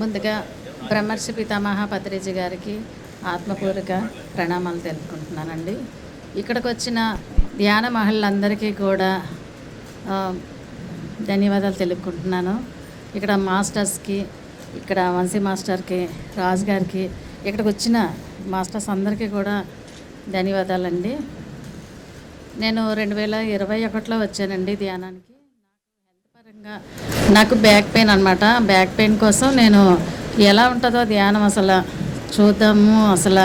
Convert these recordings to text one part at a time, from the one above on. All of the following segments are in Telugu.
ముందుగా బ్రహ్మర్షి పితామహ పత్రిజీ గారికి ఆత్మపూర్వక ప్రణామాలు తెలుపుకుంటున్నానండి. ఇక్కడికి వచ్చిన ధ్యాన మహిళలందరికీ కూడా ధన్యవాదాలు తెలుపుకుంటున్నాను. ఇక్కడ మాస్టర్స్కి ఇక్కడ వంశీ మాస్టర్కి రాజు గారికి ఇక్కడికి వచ్చిన మాస్టర్స్ అందరికీ కూడా ధన్యవాదాలండి. నేను రెండు వేల ఇరవై ఒకటిలో వచ్చానండి ధ్యానానికి. పరంగా నాకు బ్యాక్ పెయిన్ అనమాట బ్యాక్ పెయిన్ కోసం నేను ఎలా ఉంటుందో ధ్యానం అసలు చూద్దాము. అసలు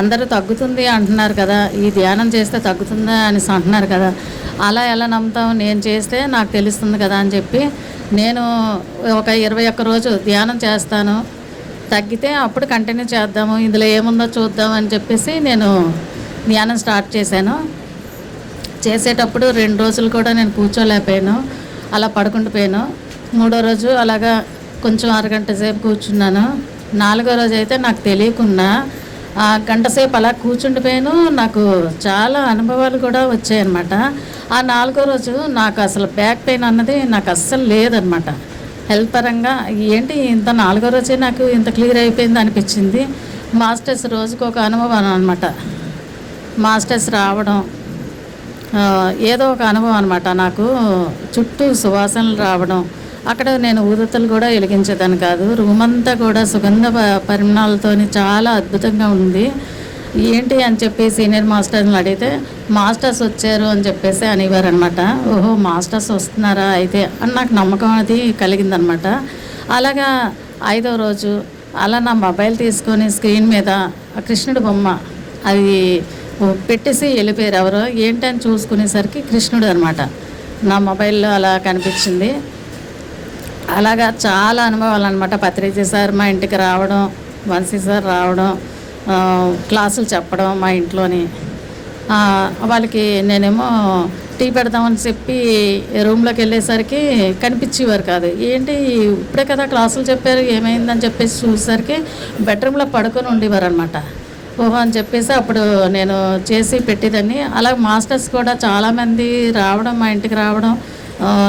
అందరూ తగ్గుతుంది అంటున్నారు కదా. ఈ ధ్యానం చేస్తే తగ్గుతుందా అని అంటున్నారు కదా. అలా ఎలా నమ్ముతాం నేను చేస్తే నాకు తెలుస్తుంది కదా అని చెప్పి నేను ఒక ఇరవై ఒక్క రోజు ధ్యానం చేస్తాను. తగ్గితే అప్పుడు కంటిన్యూ చేద్దాము. ఇందులో ఏముందో చూద్దాం అని చెప్పేసి నేను ధ్యానం స్టార్ట్ చేశాను. చేసేటప్పుడు రెండు రోజులు కూడా నేను కూర్చోలేకపోయాను. అలా పడుకుంటూ మూడో రోజు అలాగా కొంచెం అరగంట సేపు కూర్చున్నాను. నాలుగో రోజు అయితే నాకు తెలియకుండా ఆ గంట సేపు అలా కూర్చుండిపోయాను నాకు చాలా అనుభవాలు కూడా వచ్చాయన్నమాట ఆ నాలుగో రోజు నాకు అసలు బ్యాక్ పెయిన్ అన్నది నాకు అస్సలు లేదనమాట హెల్త్ పరంగా ఏంటి ఇంత నాలుగో రోజే నాకు ఇంత క్లియర్ అయిపోయింది అనిపించింది. మాస్టర్స్ రోజుకు ఒక అనుభవం అనమాట మాస్టర్స్ రావడం ఏదో ఒక అనుభవం అనమాట నాకు చుట్టూ సువాసనలు రావడం అక్కడ నేను ఊదతలు కూడా వెలిగించేదాన్ని కాదు. రూమ్ అంతా కూడా సుగంధ ప- చాలా అద్భుతంగా ఉంది. ఏంటి అని చెప్పి సీనియర్ మాస్టర్ని అడిగితే మాస్టర్స్ వచ్చారు అని చెప్పేసి అనేవారు అనమాట ఓహో మాస్టర్స్ వస్తున్నారా అయితే? అని నాకు నమ్మకం అది కలిగిందనమాట అలాగా ఐదో రోజు అలా నా మొబైల్ తీసుకొని స్క్రీన్ మీద కృష్ణుడి బొమ్మ అది పెట్టేసి వెళ్ళిపోయారు ఎవరో. ఏంటని చూసుకునేసరికి కృష్ణుడు అనమాట నా మొబైల్లో అలా కనిపించింది. అలాగా చాలా అనుభవాలు అనమాట పత్రిజీ సార్ మా ఇంటికి రావడం వంశీ సార్ రావడం క్లాసులు చెప్పడం మా ఇంట్లోని. వాళ్ళకి నేనేమో టీ పెడదామని చెప్పి రూమ్లోకి వెళ్ళేసరికి కనిపించేవారు కాదు. ఏంటి ఇప్పుడే కదా క్లాసులు చెప్పారు ఏమైందని చెప్పేసి చూసేసరికి బెడ్రూమ్లో పడుకొని ఉండేవారు అనమాట ఊహ అని చెప్పేసి అప్పుడు నేను చేసి పెట్టేదాన్ని. అలా మాస్టర్స్ కూడా చాలామంది రావడం మా ఇంటికి రావడం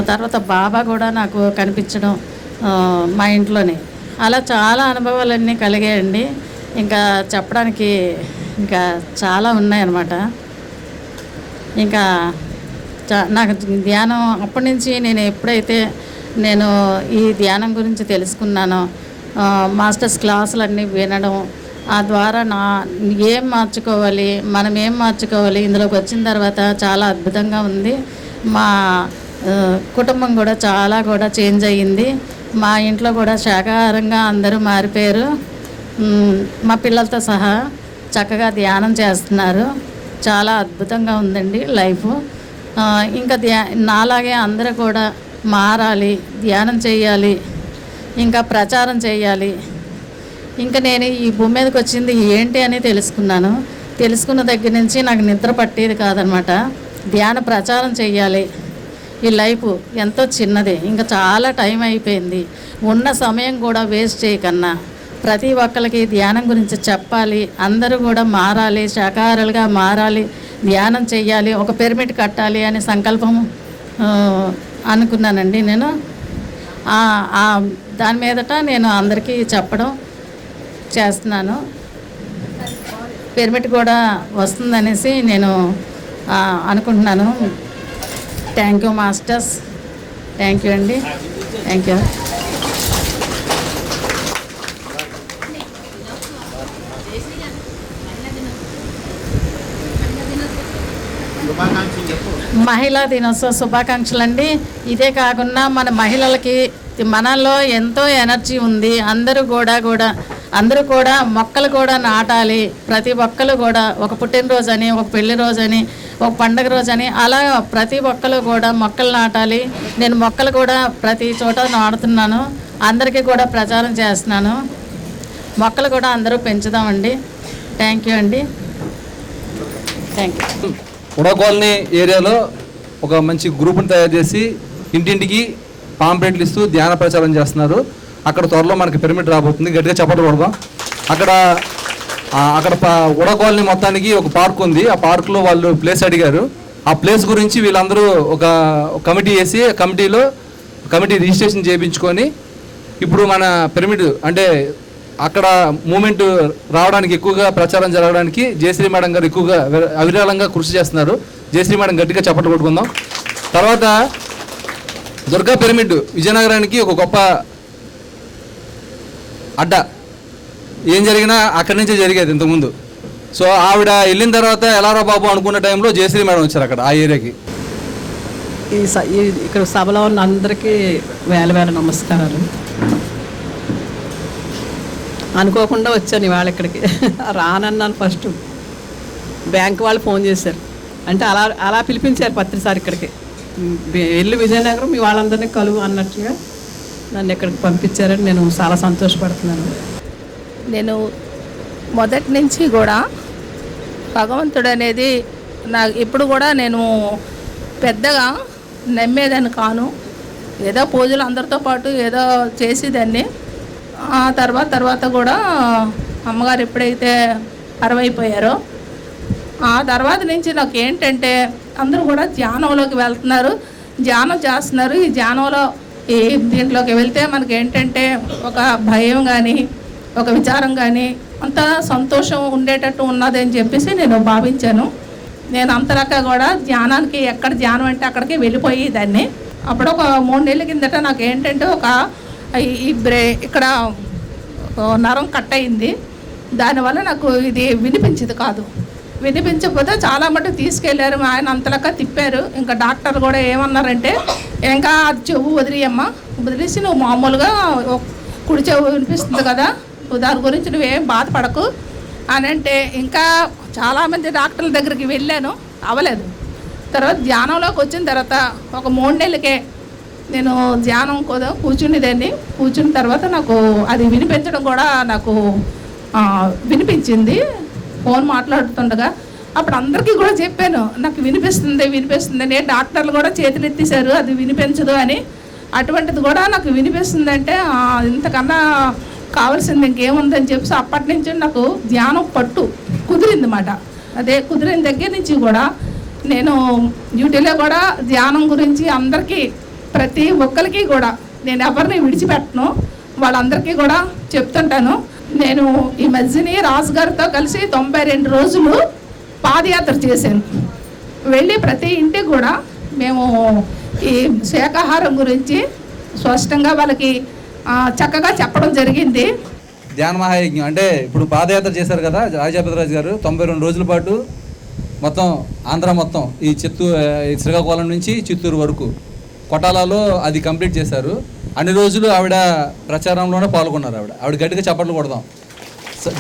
తర్వాత బాబా కూడా నాకు కనిపించడం మా ఇంట్లోనే. అలా చాలా అనుభవాలన్నీ కలిగాయండి. ఇంకా చెప్పడానికి ఇంకా చాలా ఉన్నాయన్నమాట. ఇంకా చా- నాకు ధ్యానం అప్పటి నుంచి నేను ఎప్పుడైతే నేను ఈ ధ్యానం గురించి తెలుసుకున్నానో మాస్టర్స్ క్లాసులన్నీ వినడం ఆ ద్వారా నా ఏం మార్చుకోవాలి మనం ఏం మార్చుకోవాలి ఇందులోకి వచ్చిన తర్వాత చాలా అద్భుతంగా ఉంది. మా కుటుంబం కూడా చాలా కూడా చేంజ్ అయ్యింది. మా ఇంట్లో కూడా శాకాహారంగా అందరూ మారిపోయారు. మా పిల్లలతో సహా చక్కగా ధ్యానం చేస్తున్నారు. చాలా అద్భుతంగా ఉందండి లైఫ్. ఇంకా ధ్యా నాలాగే అందరూ కూడా మారాలి ధ్యానం చేయాలి ఇంకా ప్రచారం చేయాలి. ఇంకా నేను ఈ భూమి మీదకి వచ్చింది ఏంటి అని తెలుసుకున్నాను. తెలుసుకున్న దగ్గర నుంచి నాకు నిద్ర పట్టేది కాదనమాట. ధ్యాన ప్రచారం చేయాలి ఈ లైఫ్ ఎంతో చిన్నది. ఇంకా చాలా టైం అయిపోయింది. ఉన్న సమయం కూడా వేస్ట్ చేయకన్నా. ప్రతి ఒక్కరికి ధ్యానం గురించి చెప్పాలి. అందరూ కూడా మారాలి. శాకాహారులుగా మారాలి. ధ్యానం చేయాలి ఒక పిరమిడ్ కట్టాలి అనే సంకల్పం అనుకున్నానండి నేను. దాని మీదట నేను అందరికీ చెప్పడం చేస్తున్నాను. పిరమిడ్ కూడా వస్తుందనేసి నేను అనుకుంటున్నాను. Thank you masters thank you అండి. థ్యాంక్ యూ మహిళా దినోత్సవ శుభాకాంక్షలు అండి ఇదే కాకుండా మన మహిళలకి మనలో ఎంతో ఎనర్జీ ఉంది. అందరూ కూడా కూడా అందరూ కూడా మొక్కలు కూడా నాటాలి. ప్రతి ఒక్కరు కూడా ఒక పుట్టినరోజు అని ఒక పెళ్ళి రోజు అని ఒక పండగ రోజు అని అలా ప్రతి ఒక్కరు కూడా మొక్కలు నాటాలి. నేను మొక్కలు కూడా ప్రతి చోట నాటుతున్నాను. అందరికీ కూడా ప్రచారం చేస్తున్నాను. మొక్కలు కూడా అందరూ పెంచుదామండి. థ్యాంక్ యూ అండి. Thank you. ఉడా కాలనీ ఏరియాలో ఒక మంచి గ్రూప్ని తయారు చేసి ఇంటింటికి పాంప్లెట్లు ఇస్తూ ధ్యాన ప్రచారం చేస్తున్నారు. అక్కడ త్వరలో మనకి పిరమిడ్ రాబోతుంది. గట్టిగా చెప్పడం కొడదాం. అక్కడ అక్కడ ప- ఉడా కాలనీ మొత్తానికి ఒక పార్క్ ఉంది. ఆ పార్క్లో వాళ్ళు ప్లేస్ అడిగారు. ఆ ప్లేస్ గురించి వీళ్ళందరూ ఒక కమిటీ వేసి కమిటీలో కమిటీ రిజిస్ట్రేషన్ చేయించుకొని ఇప్పుడు మన పిరమిడ్ అంటే అక్కడ మూమెంట్ రావడానికి ఎక్కువగా ప్రచారం జరగడానికి జయశ్రీ మేడం గారు ఎక్కువగా అవిరాళంగా కృషి చేస్తున్నారు. జయశ్రీ మేడం గట్టిగా చప్పట్లు కొట్టుకుందాం. తర్వాత దుర్గా పిరమిడ్ విజయనగరానికి ఒక గొప్ప అడ్డ. ఏం జరిగినా అక్కడి నుంచే జరిగేది ఇంతకుముందు. సో ఆవిడ వెళ్ళిన తర్వాత ఎలారా బాబు అనుకున్న టైంలో జయశ్రీ మేడం వచ్చారు అక్కడ ఆ ఏరియాకి. ఈ స- ఈ ఇక్కడ సభలో ఉన్న అందరికీ వేల వేల నమస్కారాలు. అనుకోకుండా వచ్చాను ఇవాళ ఇక్కడికి. రానన్నాను ఫస్ట్. బ్యాంక్ వాళ్ళు ఫోన్ చేశారు. అంటే అలా అలా పిలిపించారు పత్రిసారి ఇక్కడికి. వెళ్ళి విజయనగరం మీ వాళ్ళందరినీ కలువు అన్నట్టుగా. నన్ను ఇక్కడికి పంపించారని నేను చాలా సంతోషపడుతున్నాను. నేను మొదటి నుంచి కూడా భగవంతుడు అనేది నా ఇప్పుడు కూడా నేను పెద్దగా నమ్మేదాన్ని కాను. ఏదో పూజలు అందరితో పాటు ఏదో చేసేదాన్ని. ఆ తర్వాత తర్వాత కూడా అమ్మగారు ఎప్పుడైతే అరవైపోయారో ఆ తర్వాత నుంచి నాకు ఏంటంటే అందరూ కూడా ధ్యానంలోకి వెళ్తున్నారు. ధ్యానం చేస్తున్నారు. ఈ ధ్యానంలో ఈ దీంట్లోకి వెళ్తే మనకి ఏంటంటే ఒక భయం కానీ ఒక విచారం కానీ అంత సంతోషం ఉండేటట్టు ఉన్నది అని చెప్పేసి నేను భావించాను. నేను అంతలక్క కూడా ధ్యానానికి ఎక్కడ ధ్యానం అంటే అక్కడికి వెళ్ళిపోయి దాన్ని అప్పుడు ఒక మూడు నెలల కిందట నాకు ఏంటంటే ఒక ఈ- బ్రే ఇక్కడ నరం కట్ అయింది. దానివల్ల నాకు ఇది వినిపించింది కాదు. వినిపించకపోతే చాలా మటుకు తీసుకెళ్ళారు. మా ఆయన అంతలాగా తిప్పారు. ఇంకా డాక్టర్ కూడా ఏమన్నారంటే ఇంకా అది చెవు వదిలియమ్మా. వదిలేసి నువ్వు మామూలుగా కుడి చెవు వినిపిస్తుంది కదా. దాని గురించి నువ్వేం బాధపడకు. అని అంటే ఇంకా చాలామంది డాక్టర్ల దగ్గరికి వెళ్ళాను. అవ్వలేదు తర్వాత ధ్యానంలోకి వచ్చిన తర్వాత ఒక మూడు నెలలకే నేను ధ్యానం కూడా కూర్చునేదాన్ని. కూర్చున్న తర్వాత నాకు అది వినిపించడం కూడా నాకు వినిపించింది. ఫోన్ మాట్లాడుతుండగా అప్పుడు అందరికీ కూడా చెప్పాను నాకు వినిపిస్తుంది వినిపిస్తుంది అని. డాక్టర్లు కూడా చేతులెత్తేసారు అది వినిపించదు అని. అటువంటిది కూడా నాకు వినిపిస్తుంది అంటే ఇంతకన్నా కావాల్సింది ఇంకేముందని చెప్పి అప్పటి నుంచి నాకు ధ్యానం పట్టు కుదిరింది మాట అదే కుదిరిన దగ్గర నుంచి కూడా నేను డ్యూటీలో కూడా ధ్యానం గురించి అందరికీ ప్రతి ఒక్కరికి కూడా నేను ఎవరిని విడిచిపెట్టను వాళ్ళందరికీ కూడా చెప్తుంటాను. నేను ఈ మధ్యని రాజు గారితో కలిసి తొంభై రెండు రోజులు పాదయాత్ర చేశాను. వెళ్ళి ప్రతి ఇంటికి కూడా మేము ఈ శాకాహారం గురించి స్పష్టంగా వాళ్ళకి చక్కగా చెప్పడం జరిగింది. ధ్యాన మహాయజ్ఞం అంటే ఇప్పుడు పాదయాత్ర చేశారు కదా రాజాపతిరాజు గారు తొంభై రెండు రోజుల పాటు మొత్తం ఆంధ్ర మొత్తం ఈ చిత్తూరు ఈ శ్రీకాకుళం నుంచి చిత్తూరు వరకు. కొటాలలో అది కంప్లీట్ చేశారు. అన్ని రోజులు ఆవిడ ప్రచారంలోనే పాల్గొన్నారు ఆవిడ. ఆవిడ గట్టిగా చప్పట్లు కొడదాం.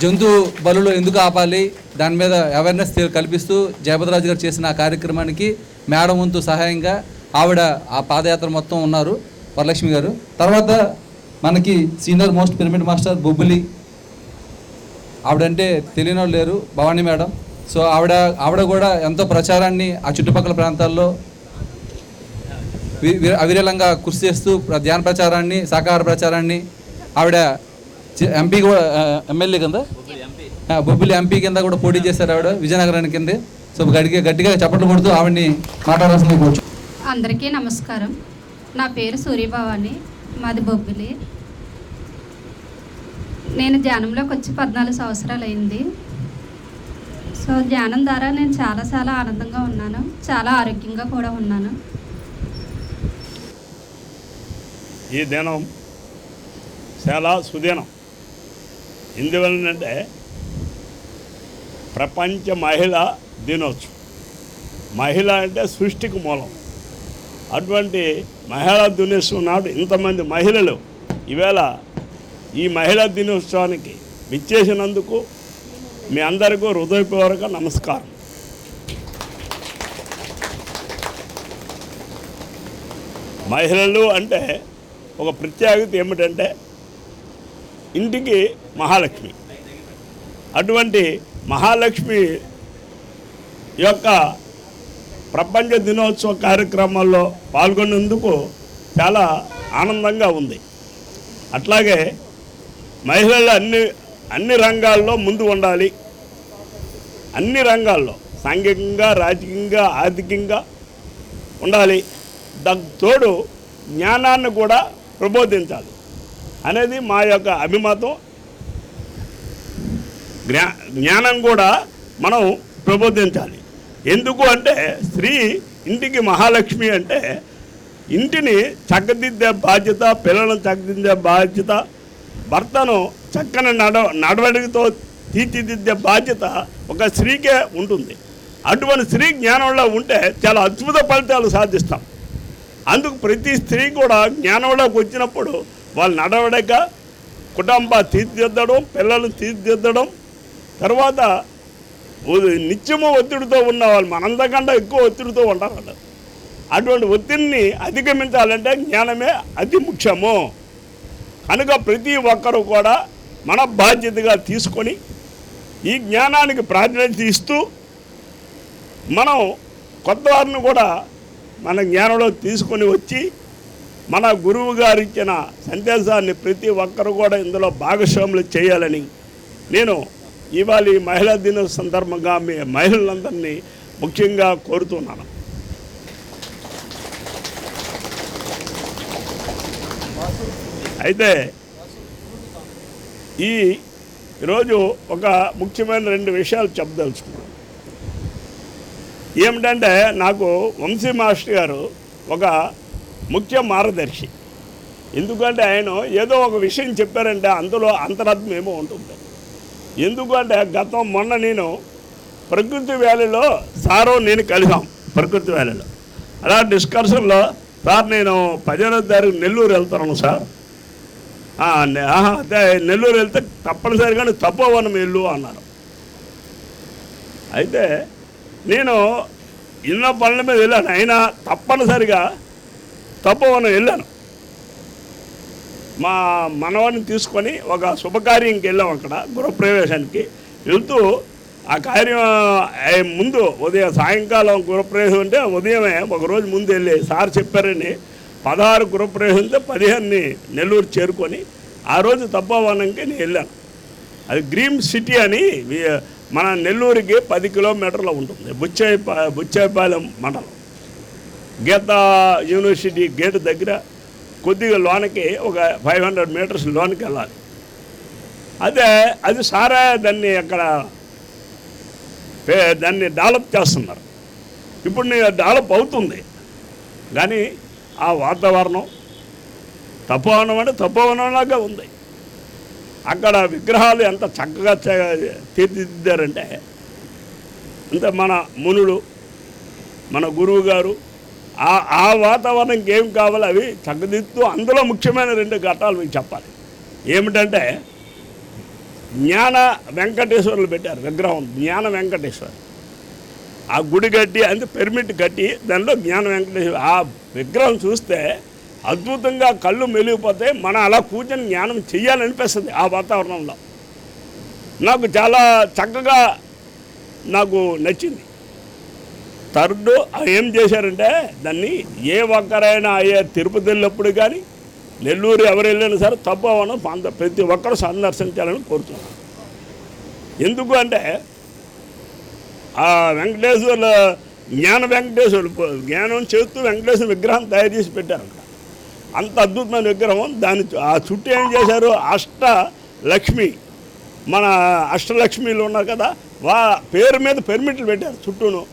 జంతు బలులు ఎందుకు ఆపాలి? దాని మీద అవేర్నెస్ కల్పిస్తూ జయపతిరాజు గారు చేసిన ఆ కార్యక్రమానికి మేడం వంతు సహాయంగా ఆవిడ ఆ పాదయాత్ర మొత్తం ఉన్నారు వరలక్ష్మి గారు. తర్వాత మనకి senior most pyramid master Bobbuli ఆవిడంటే తెలియని వాళ్ళు లేరు భవానీ మేడం. సో ఆవిడ ఆవిడ కూడా ఎంతో ప్రచారాన్ని ఆ చుట్టుపక్కల ప్రాంతాల్లో అవిరలంగా అవిరళంగా కృషి చేస్తూ ప్ర- ధ్యాన ప్రచారాన్ని శాకాహార ప్రచారాన్ని ఆవిడ ఎంపీ కూడా ఎమ్మెల్యే కింద? బొబ్బిలి ఎంపీ కింద కూడా పోటీ చేశారు ఆవిడ విజయనగరానికి కింద. సో గట్టిగా గట్టిగా చప్పట్లు కొడుతూ ఆవిడని మాట్లాడాల్సింది కూర్చో అందరికీ నమస్కారం. నా పేరు సూర్యభవాని మాది బొబ్బిలి. నేను ధ్యానంలోకి వచ్చి పద్నాలుగు సంవత్సరాలు అయింది సో ధ్యానం ద్వారా నేను చాలా చాలా ఆనందంగా ఉన్నాను. చాలా ఆరోగ్యంగా కూడా ఉన్నాను. ఈ దినం చాలా సుదినం. ఎందువలనంటే ప్రపంచ మహిళ దినోత్సవం. మహిళ అంటే సృష్టికి మూలం. అటువంటి మహిళా దినోత్సవం నాడు ఇంతమంది మహిళలు ఈవేళ ఈ మహిళా దినోత్సవానికి విచ్చేసినందుకు మీ అందరికీ హృదయపూర్వక నమస్కారం. మహిళలు అంటే ఒక ప్రత్యేకత ఏమిటంటే ఇంటికి మహాలక్ష్మి. అటువంటి మహాలక్ష్మి యొక్క ప్రపంచ దినోత్సవ కార్యక్రమాల్లో పాల్గొనేందుకు చాలా ఆనందంగా ఉంది. అట్లాగే మహిళలు అన్ని అన్ని రంగాల్లో ముందు ఉండాలి. అన్ని రంగాల్లో సాంఘికంగా రాజకీయంగా ఆర్థికంగా ఉండాలి. దానికి తోడు జ్ఞానాన్ని కూడా ప్రబోధించాలి అనేది మా యొక్క అభిమతం. జ్ఞా జ్ఞానం కూడా మనం ప్రబోధించాలి. ఎందుకు అంటే స్త్రీ ఇంటికి మహాలక్ష్మి అంటే ఇంటిని చక్కదిద్దే బాధ్యత పిల్లలను చక్కదిద్దే బాధ్యత భర్తను చక్కని నడ నడవడికతో తీర్చిదిద్దే బాధ్యత ఒక స్త్రీకే ఉంటుంది. అటువంటి స్త్రీ జ్ఞానంలో ఉంటే చాలా అద్భుత ఫలితాలు సాధిస్తాం. అందుకు ప్రతి స్త్రీ కూడా జ్ఞానంలోకి వచ్చినప్పుడు వాళ్ళు నడవడక కుటుంబ తీర్చిదిద్దడం పిల్లలు తీర్చిదిద్దడం తర్వాత నిత్యము ఒత్తిడితో ఉన్న వాళ్ళు మనందకంటే ఎక్కువ ఒత్తిడితో ఉంటారు అటువంటి ఒత్తిడిని అధిగమించాలంటే జ్ఞానమే అతి ముఖ్యము. కనుక ప్రతి ఒక్కరూ కూడా మన బాధ్యతగా తీసుకొని ఈ జ్ఞానానికి ప్రాధాన్యత ఇస్తూ మనం కొత్త వారిని కూడా మన జ్ఞానంలో తీసుకొని వచ్చి మన గురువు గారు ఇచ్చిన సందేశాన్ని ప్రతి ఒక్కరు కూడా ఇందులో భాగస్వాములు చేయాలని నేను ఇవాళ ఈ మహిళా దిన సందర్భంగా మీ మహిళలందరినీ ముఖ్యంగా కోరుతున్నాను. అయితే ఈ ఈరోజు ఒక ముఖ్యమైన రెండు విషయాలు చెప్పదలుచుకున్నాను. ఏమిటంటే నాకు వంశీ మాస్టర్ గారు ఒక ముఖ్య మార్గదర్శి. ఎందుకంటే ఆయన ఏదో ఒక విషయం చెప్పారంటే అందులో అంతరాత్మ ఏమో ఉంటుంది. ఎందుకంటే గతం మొన్న నేను ప్రకృతి వ్యాలీలో సారో నేను కలిసాం ప్రకృతి వ్యాలీలో అలా డిస్కషన్లో సార్ నేను పదిహేనో తారీఖు నెల్లూరు వెళ్తాను సార్. అదే నెల్లూరు వెళ్తే తప్పనిసరిగా తప్పవనం వెళ్ళు అన్నారు. అయితే నేను ఎన్నో పనుల మీద వెళ్ళాను. అయినా తప్పనిసరిగా తప్పవనం వెళ్ళాను. మా మనవాడిని తీసుకొని ఒక శుభకార్యంకి వెళ్ళాం అక్కడ గృహప్రవేశానికి. వెళ్తూ ఆ కార్యం ముందు ఉదయం సాయంకాలం గృహప్రవేశం అంటే ఉదయమే ఒక రోజు ముందు వెళ్ళి సార్ చెప్పారని పదహారు గృహప్రవేశంతో పదిహేనుని నెల్లూరు చేరుకొని ఆ రోజు తప్పవనంకి నేను వెళ్ళాను. అది గ్రీన్ సిటీ అని మన నెల్లూరుకి పది కిలోమీటర్లు ఉంటుంది. బుచ్చాయి బుచ్చాయిపాలెం మండలం. గీత యూనివర్సిటీ గేట్ దగ్గర కొద్దిగా లోనకి ఒక ఫైవ్ హండ్రెడ్ మీటర్స్ లోనికి వెళ్ళాలి. అదే అది సారా దాన్ని అక్కడ దాన్ని డెవలప్ చేస్తున్నారు. ఇప్పుడు నేను డెవలప్ అవుతుంది. కానీ ఆ వాతావరణం తపోవనం అంటే తపోవనంలాగా ఉంది. అక్కడ విగ్రహాలు ఎంత చక్కగా తీర్చిదిద్దారంటే అంటే మన మునులు మన గురువు గారు ఆ ఆ వాతావరణంకి ఏం కావాలో అవి చక్కదిద్దుతూ అందులో ముఖ్యమైన రెండు ఘట్టాలు మీకు చెప్పాలి. ఏమిటంటే జ్ఞాన వెంకటేశ్వరులు పెట్టారు విగ్రహం జ్ఞాన వెంకటేశ్వరు. ఆ గుడి కట్టి అంటే పెర్మిట్ కట్టి దానిలో జ్ఞాన వెంకటేశ్వర ఆ విగ్రహం చూస్తే అద్భుతంగా కళ్ళు మెలిగిపోతే మనం అలా కూర్చొని జ్ఞానం చెయ్యాలనిపిస్తుంది ఆ వాతావరణంలో. నాకు చాలా చక్కగా నాకు నచ్చింది. థర్డ్ ఏం చేశారంటే దాన్ని ఏ ఒక్కరైనా అయ్యే తిరుపతి వెళ్ళినప్పుడు కానీ నెల్లూరు ఎవరు వెళ్ళినా సరే తప్పవనం అంత ప్రతి ఒక్కరు సందర్శించాలని కోరుతున్నాను. ఎందుకు అంటే ఆ వెంకటేశ్వర్ల జ్ఞాన వెంకటేశ్వరుడు జ్ఞానం చేస్తూ వెంకటేశ్వర విగ్రహం తయారు చేసి పెట్టారు అంత అద్భుతమైన విగ్రహం. దాని ఆ చుట్టూ ఏం చేశారు? అష్ట లక్ష్మి. మన అష్టలక్ష్మిలు ఉన్నారు కదా వా పేరు మీద పెర్మిట్లు పెట్టారు చుట్టూను.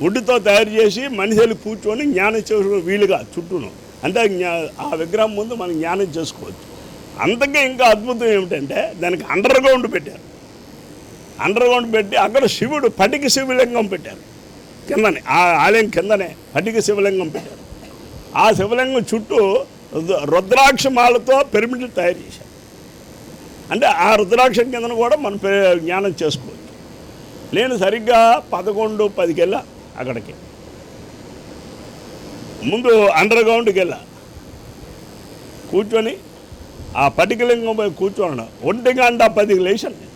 వుడ్తో తయారు చేసి మనిషిని కూర్చొని జ్ఞానం చేసుకో వీలుగా చుట్టూను. అంటే జ్ఞా ఆ విగ్రహం ముందు మనం జ్ఞానం చేసుకోవచ్చు. అంతకే ఇంకా అద్భుతం ఏమిటంటే దానికి అండర్ గ్రౌండ్ పెట్టారు. అండర్ గ్రౌండ్ పెట్టి అక్కడ శివుడు పటిక శివలింగం పెట్టారు. కిందనే ఆ ఆలయం కిందనే పటిక శివలింగం పెట్టారు. ఆ శివలింగం చుట్టూ రుద్ర- రుద్రాక్ష మాలతో పిరమిడ్లు తయారు చేశారు. అంటే ఆ రుద్రాక్షం కిందన కూడా మనం పే- జ్ఞానం చేసుకోవచ్చు. నేను సరిగ్గా పదకొండు పదికి వెళ్ళా అక్కడికి. ముందు అండర్ గ్రౌండ్కి వెళ్ళా. కూర్చొని ఆ పటికలింగం పోయి కూర్చోండి. ఒంటి గంట పదికి లేచాను నేను.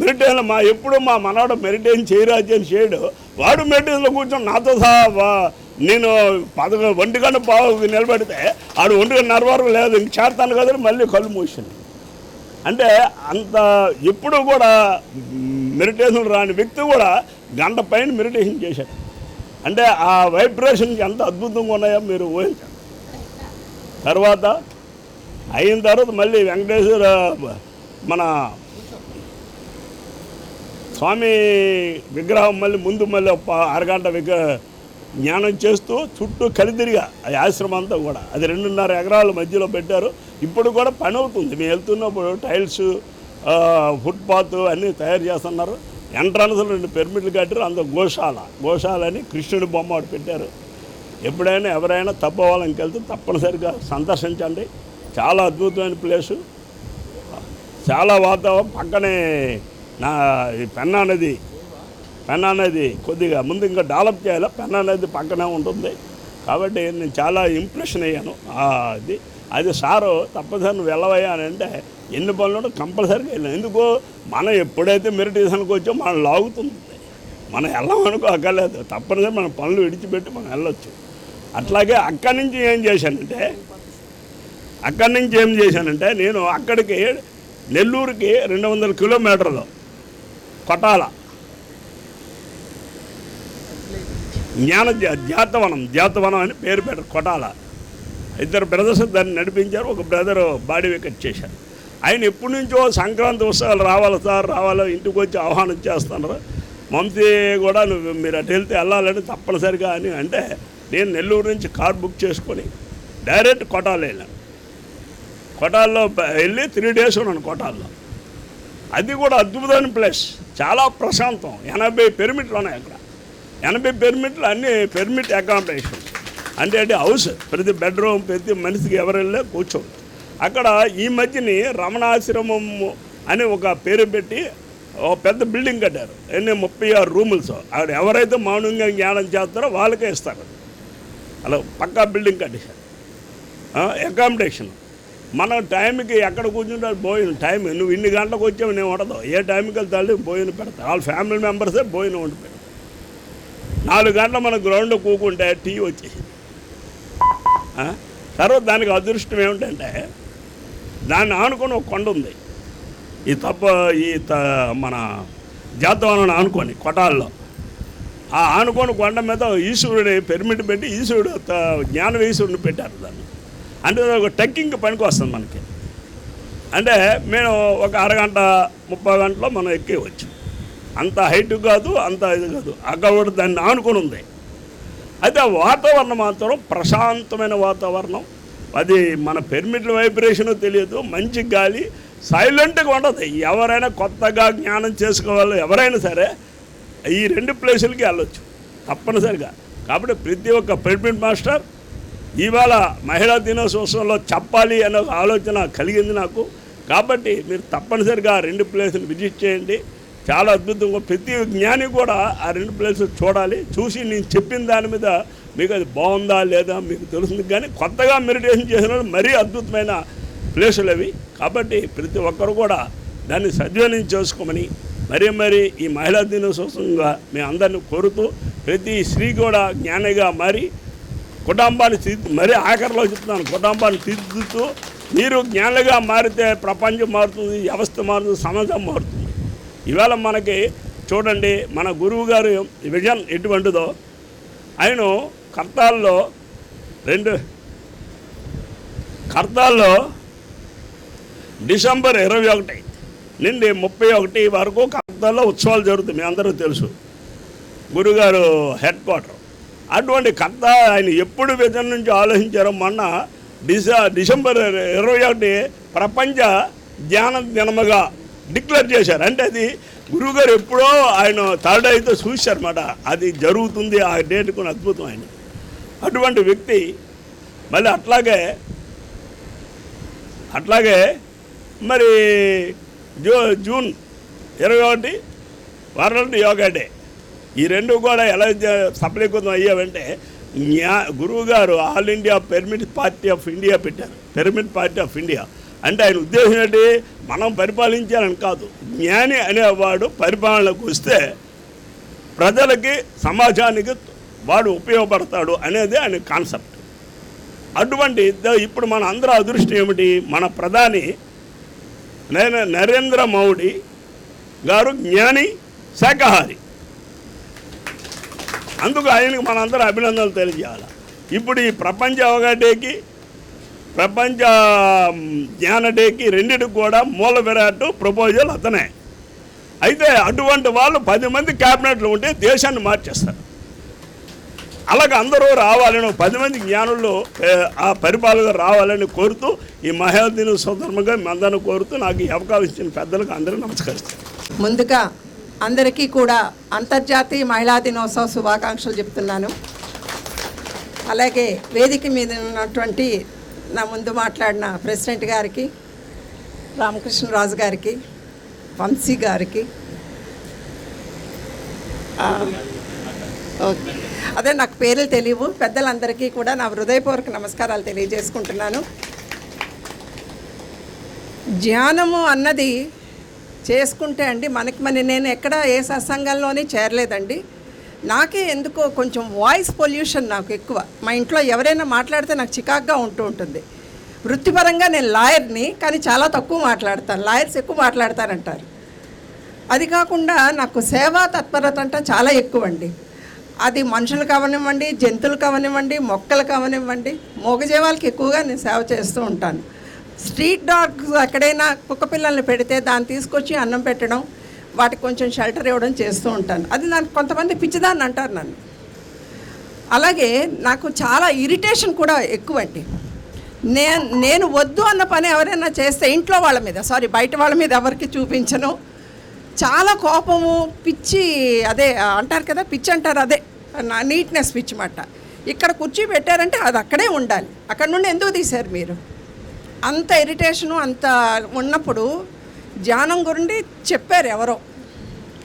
మెడిటేషన్ మా ఎప్పుడు మా మనవాడు మెరిటేషన్ చేయరాజు అని చేయడు. వాడు మెడిటేషన్లో కూర్చొని నాతో సహా నేను పదకొండు ఒంటి గంట పావు నిలబెడితే ఆడు ఒంటి గంట నరవరకు లేదు ఇంక చేరతాను కదా మళ్ళీ కళ్ళు మూసాను అంటే అంత ఎప్పుడు కూడా మెడిటేషన్ రాని వ్యక్తి కూడా గంట పైన మెడిటేషన్ చేశాడు. అంటే ఆ వైబ్రేషన్కి ఎంత అద్భుతంగా ఉన్నాయో మీరు ఊహించండి తర్వాత అయిన తర్వాత మళ్ళీ వెంకటేశ్వర మన స్వామి విగ్రహం మళ్ళీ ముందు మళ్ళీ అరగంట విగ్రహ జ్ఞానం చేస్తూ చుట్టూ కలిదిరిగా ఆ ఆశ్రమం అంతా కూడా. అది రెండున్నర ఎకరాల మధ్యలో పెట్టారు. ఇప్పుడు కూడా పని అవుతుంది మేము వెళ్తున్నప్పుడు టైల్స్ ఫుట్పాత్ అన్నీ తయారు చేస్తున్నారు. ఎంట్రన్స్లో రెండు పెర్మిట్లు కట్టారు. అంత గోశాల. గోశాల అని కృష్ణుడి బొమ్మ ఒకటి పెట్టారు. ఎప్పుడైనా ఎవరైనా తప్పవాళ్ళకి వెళ్తే తప్పనిసరిగా సందర్శించండి. చాలా అద్భుతమైన ప్లేసు. చాలా వాతావరణం. పక్కనే నా ఈ పెన్నా నది పెన్నా అనేది కొద్దిగా ముందు ఇంకా డెవలప్ చేయాలి? పెన్ అనేది పక్కనే ఉంటుంది. కాబట్టి నేను చాలా ఇంప్రెషన్ అయ్యాను. అది అది సారు తప్పనిసరి వెళ్ళవయ్యా అని అంటే ఎన్ని పనులు కంపల్సరీగా వెళ్ళాను. ఎందుకు మనం ఎప్పుడైతే మెరిటేషన్కి వచ్చో మనం లాగుతుంది. మనం వెళ్ళమనుకో అక్కర్లేదు. తప్పనిసరి మన పనులు విడిచిపెట్టి మనం వెళ్ళొచ్చు. అట్లాగే అక్కడి నుంచి ఏం చేశానంటే అక్కడి నుంచి ఏం చేశానంటే నేను అక్కడికి నెల్లూరుకి రెండు వందల కిలోమీటర్లు కొట్టాల. జ్ఞాన జాతవనం జాతవనం అని పేరు పెట్టారు కొటాల. ఇద్దరు బ్రదర్స్ దాన్ని నడిపించారు ఒక బ్రదర్ బాడీ వికెట్ చేశారు. ఆయన ఎప్పటి నుంచో సంక్రాంతి ఉత్సవాలు రావాలి సార్ రావాలో ఇంటికి వచ్చి ఆహ్వానం చేస్తున్నారు. మమతి కూడా నువ్వు మీరు అటు వెళ్తే వెళ్ళాలని తప్పనిసరిగా అని అంటే నేను నెల్లూరు నుంచి కార్ బుక్ చేసుకొని డైరెక్ట్ కొటాలు వెళ్ళాను. కొటాల్లో వెళ్ళి త్రీ డేస్ ఉన్నాను కొటాల్లో. అది కూడా అద్భుతమైన ప్లేస్. చాలా ప్రశాంతం. ఎనభై పెరిమిట్లు ఉన్నాయి అక్కడ. ఎనభై పెర్మిట్లు అన్ని పెర్మిట్ అకామిడేషన్ అంటే అంటే హౌస్ ప్రతి బెడ్రూమ్ ప్రతి మనిషికి ఎవరు వెళ్ళే కూర్చోండి అక్కడ ఈ మధ్యని రమణాశ్రమం అని ఒక పేరు పెట్టి ఓ పెద్ద బిల్డింగ్ కట్టారు. ఎన్ని? ముప్పై ఆరు రూములతో అక్కడ ఎవరైతే మౌనంగా జ్ఞానం చేస్తారో వాళ్ళకే ఇస్తారు. అలా పక్కా బిల్డింగ్ కట్టేశారు. అకామిడేషన్ మనం టైంకి ఎక్కడ కూర్చుంటే భోజనం టైం. నువ్వు ఇన్ని గంటలకు వచ్చావు నేను ఉండదు. ఏ టైంకి వెళ్తాడు భోజనం పెడతా వాళ్ళ ఫ్యామిలీ మెంబర్సే భోజనం వండి పెడతారు నాలుగు గంటలు మన గ్రౌండ్లో కూకుంటే టీ వచ్చేసింది తర్వాత దానికి అదృష్టం ఏమిటంటే దాన్ని ఆనుకొని ఒక కొండ ఉంది. ఈ తప్ప ఈ త మన జాతవనం ఆనుకొని కొటాల్లో. ఆ ఆనుకొని కొండ మీద ఈశ్వరుని పెర్మిట్ పెట్టి ఈశ్వరుడు త- జ్ఞాన ఈశ్వరుని పెట్టారు దాన్ని. అంటే ఒక టెక్కింగ్ పనికి వస్తుంది మనకి. అంటే మేము ఒక అరగంట ముప్పై గంటలో మనం ఎక్కేవచ్చు అంత హైట్ కాదు అంత ఇది కాదు. అక్కడ దాన్ని ఆనుకొని ఉంది. అయితే ఆ వాతావరణం మాత్రం ప్రశాంతమైన వాతావరణం. అది మన పెర్మిట్ల వైబ్రేషన్ తెలియదు. మంచి గాలి సైలెంట్గా ఉండదు. ఎవరైనా కొత్తగా జ్ఞానం చేసుకోవాలి ఎవరైనా సరే ఈ రెండు ప్లేసులకి వెళ్ళొచ్చు. తప్పనిసరిగా. కాబట్టి ప్రతి ఒక్క పెర్మిట్ మాస్టర్ ఇవాళ మహిళా దినోత్సవంలో చెప్పాలి అనే ఆలోచన కలిగింది నాకు. కాబట్టి మీరు తప్పనిసరిగా రెండు ప్లేసులు విజిట్ చేయండి. చాలా అద్భుతంగా ప్రతి జ్ఞాని కూడా ఆ రెండు ప్లేసులు చూడాలి. చూసి నేను చెప్పిన దాని మీద మీకు అది బాగుందా లేదా మీకు తెలుస్తుంది. కానీ కొత్తగా మెడిటేషన్ చేసిన మరీ అద్భుతమైన ప్లేసులు అవి. కాబట్టి ప్రతి ఒక్కరు కూడా దాన్ని సద్వినియోగం చేసుకోమని మరీ మరీ ఈ మహిళా దినోత్సవంగా మేము అందరిని కోరుతూ ప్రతి స్త్రీ కూడా జ్ఞానిగా మారి కుటుంబాన్ని తీర్చి మరీ ఆఖరిలో చెప్తున్నాను కుటుంబాన్ని తీర్చుతూ మీరు జ్ఞానిగా మారితే ప్రపంచం మారుతుంది వ్యవస్థ మారుతుంది సమాజం మారుతుంది. ఇవాళ మనకి చూడండి మన గురువు గారు విజన్ ఎటువంటిదో ఆయన కర్తాల్లో రెండు కర్తాల్లో డిసెంబర్ ఇరవై ఒకటి నుండి ముప్పై ఒకటి వరకు కర్తాల్లో ఉత్సవాలు జరుగుతాయి మీ అందరూ తెలుసు. గురుగారు హెడ్ క్వార్టర్. అటువంటి కర్త ఆయన ఎప్పుడు విజన్ నుంచి ఆలోచించారో మొన్న డిస డిసెంబర్ ఇరవై ఒకటి ప్రపంచ ధ్యాన దినముగా డిక్లేర్ చేశారు. అంటే అది గురువుగారు ఎప్పుడో ఆయన థర్డ్ అయితే చూశారన్నమాట. అది జరుగుతుంది ఆ డేట్ కూడా అద్భుతం ఆయన. అటువంటి వ్యక్తి మళ్ళీ అట్లాగే అట్లాగే మరి జూ జూన్ ఇరవై ఒకటి వరల్డ్ యోగా డే. ఈ రెండు కూడా ఎలా సఫలీకృతం అయ్యావంటే గురువుగారు all India permit party of India పెట్టారు. Permit party of India. అంటే ఆయన ఉద్దేశం ఏంటి? మనం పరిపాలించాలని కాదు. జ్ఞాని అనేవాడు పరిపాలనకు వస్తే ప్రజలకి సమాజానికి వాడు ఉపయోగపడతాడు అనేది ఆయన కాన్సెప్ట్. అటువంటి ఇప్పుడు మన అందరూ అదృష్టం ఏమిటి? మన ప్రధాని నేను నరేంద్ర మోడీ గారు జ్ఞాని శాకాహారి. అందుకు ఆయనకు మనందరం అభినందనలు తెలియజేయాలి. ఇప్పుడు ఈ ప్రపంచ అవగాటేకి ప్రపంచ జ్ఞాన డేకి రెండిటికి కూడా మూల విరాట్ ప్రపోజల్ అతనే. అయితే అటువంటి వాళ్ళు పది మంది క్యాబినెట్లు ఉంటే దేశాన్ని మార్చేస్తారు. అలాగే అందరూ రావాలని పది మంది జ్ఞానులు ఆ పరిపాలన రావాలని కోరుతూ ఈ మహిళా సందర్భంగా మీ కోరుతూ నాకు ఈ అవకాశం ఇచ్చిన పెద్దలకు అందరూ నమస్కరిస్తాను. ముందుగా అందరికీ కూడా అంతర్జాతీయ మహిళా దినోత్సవ శుభాకాంక్షలు చెప్తున్నాను. అలాగే వేదిక మీద ఉన్నటువంటి నా ముందు మాట్లాడిన ప్రెసిడెంట్ గారికి రామకృష్ణరాజు గారికి వంశీ గారికి ఓకే. అదే నాకు పేర్లు తెలియవు. పెద్దలందరికీ కూడా నా హృదయపూర్వక నమస్కారాలు తెలియజేసుకుంటున్నాను. ధ్యానము అన్నది చేసుకుంటే అండి మనకి మరి నేను ఎక్కడ ఏ సత్సంగంలోని చేరలేదండి. నాకే ఎందుకో కొంచెం వాయిస్ పొల్యూషన్ నాకు ఎక్కువ. మా ఇంట్లో ఎవరైనా మాట్లాడితే నాకు చికాగ్గా ఉంటూ ఉంటుంది. వృత్తిపరంగా నేను లాయర్ని కానీ చాలా తక్కువ మాట్లాడతాను. లాయర్స్ ఎక్కువ మాట్లాడతారంటారు. అది కాకుండా నాకు సేవా తత్పరత అంటే చాలా ఎక్కువ అండి అది మనుషులు కావనివ్వండి జంతువులు కావనివ్వండి మొక్కలు కావనివ్వండి. మూగజీవాలకి ఎక్కువగా నేను సేవ చేస్తూ ఉంటాను. స్ట్రీట్ డాగ్స్ ఎక్కడైనా కుక్క పిల్లల్ని పెడితే దాన్ని తీసుకొచ్చి అన్నం పెట్టడం వాటికి కొంచెం షెల్టర్ ఇవ్వడం చేస్తూ ఉంటాను. అది నాకు కొంతమంది పిచ్చిదాన్ని అంటారు నన్ను. అలాగే నాకు చాలా ఇరిటేషన్ కూడా ఎక్కువ అండి నేను నేను వద్దు అన్న పని ఎవరైనా చేస్తే ఇంట్లో వాళ్ళ మీద సారీ బయట వాళ్ళ మీద ఎవరికి చూపించను. చాలా కోపము పిచ్చి అదే అంటారు కదా పిచ్చి అంటారు అదే నా నీట్నెస్ పిచ్చి మాట. ఇక్కడ కుర్చీ పెట్టారంటే అది అక్కడే ఉండాలి. అక్కడ నుండి ఎందుకు తీశారు మీరు? అంత ఇరిటేషను అంత ఉన్నప్పుడు ధ్యానం గురించి చెప్పారు ఎవరో.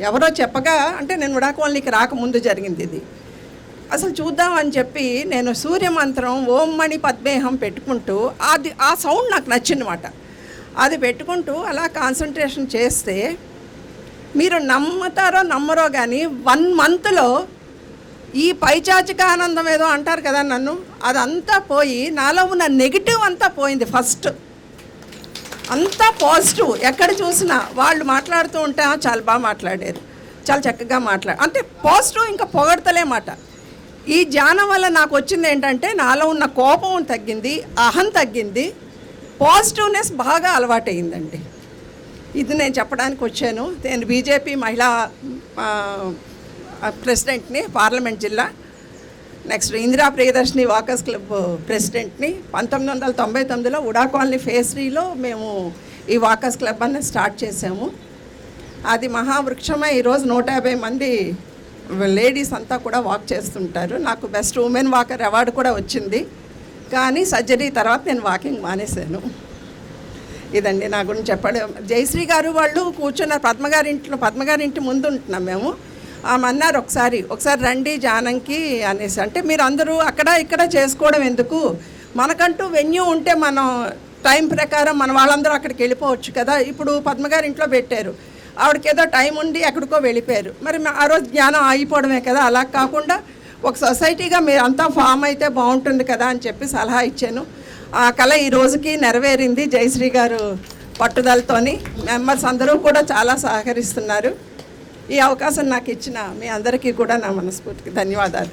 ఎవరో చెప్పగా అంటే నేను ఉడాకోళ్ళకి రాకముందు జరిగింది ఇది. అసలు చూద్దాం అని చెప్పి నేను సూర్యమంత్రం ఓం మణి పద్మేహం పెట్టుకుంటూ అది ఆ సౌండ్ నాకు నచ్చిందన్నమాట. అది పెట్టుకుంటూ అలా కాన్సన్ట్రేషన్ చేస్తే మీరు నమ్ముతారో నమ్మరో కానీ వన్ మంత్లో ఈ పైచాచిక ఆనందం ఏదో అంటారు కదా నన్ను అదంతా పోయి నాలో ఉన్న నెగిటివ్ అంతా పోయింది ఫస్ట్. అంతా పాజిటివ్. ఎక్కడ చూసినా వాళ్ళు మాట్లాడుతూ ఉంటే చాలా బాగా మాట్లాడారు. చాలా చక్కగా మాట్లాడు అంటే పాజిటివ్ ఇంకా పొగడతలే మాట ఈ ధ్యానం వల్ల నాకు వచ్చింది ఏంటంటే నాలో ఉన్న కోపం తగ్గింది అహం తగ్గింది పాజిటివ్నెస్ బాగా అలవాటైందండి ఇది నేను చెప్పడానికి వచ్చాను. నేను బీజేపీ మహిళా ప్రెసిడెంట్ని పార్లమెంట్ జిల్లా next Indira Priyadarshini walkers club ప్రెసిడెంట్ని పంతొమ్మిది వందల తొంభై తొమ్మిదిలో ఉడా కాలనీ ఫేస్రీలో మేము ఈ వాకర్స్ క్లబ్ అన్ని స్టార్ట్ చేసాము అది మహావృక్షమై ఈరోజు నూట యాభై మంది లేడీస్ అంతా కూడా వాక్ చేస్తుంటారు. నాకు బెస్ట్ ఉమెన్ వాకర్ అవార్డు కూడా వచ్చింది. కానీ సర్జరీ తర్వాత నేను వాకింగ్ మానేశాను. ఇదండి నా గురించి చెప్పడం. జయశ్రీ గారు వాళ్ళు కూర్చున్న పద్మగారి ఇంట్లో పద్మగారి ఇంటి ముందు ఉంటున్నాం మేము. ఆమె అన్నారు ఒకసారి ఒకసారి రండి జానంకి అనేసి. అంటే మీరు అందరూ అక్కడ ఇక్కడ చేసుకోవడం ఎందుకు? మనకంటూ వెన్యూ ఉంటే మనం టైం ప్రకారం మన వాళ్ళందరూ అక్కడికి వెళ్ళిపోవచ్చు కదా. ఇప్పుడు పద్మగారి ఇంట్లో పెట్టారు. ఆవిడకి ఏదో టైం ఉండి ఎక్కడికో వెళ్ళిపోయారు. మరి ఆ రోజు జ్ఞానం ఆగిపోవడమే కదా. అలా కాకుండా ఒక సొసైటీగా మీరు అంతా ఫామ్ అయితే బాగుంటుంది కదా అని చెప్పి సలహా ఇచ్చాను. ఆ కళ ఈ రోజుకి నెరవేరింది జయశ్రీ గారు పట్టుదలతోని. మెంబర్స్ అందరూ కూడా చాలా సహకరిస్తున్నారు. ఈ అవకాశం నాకు ఇచ్చిన మీ అందరికీ కూడా నా మనస్ఫూర్తికి ధన్యవాదాలు.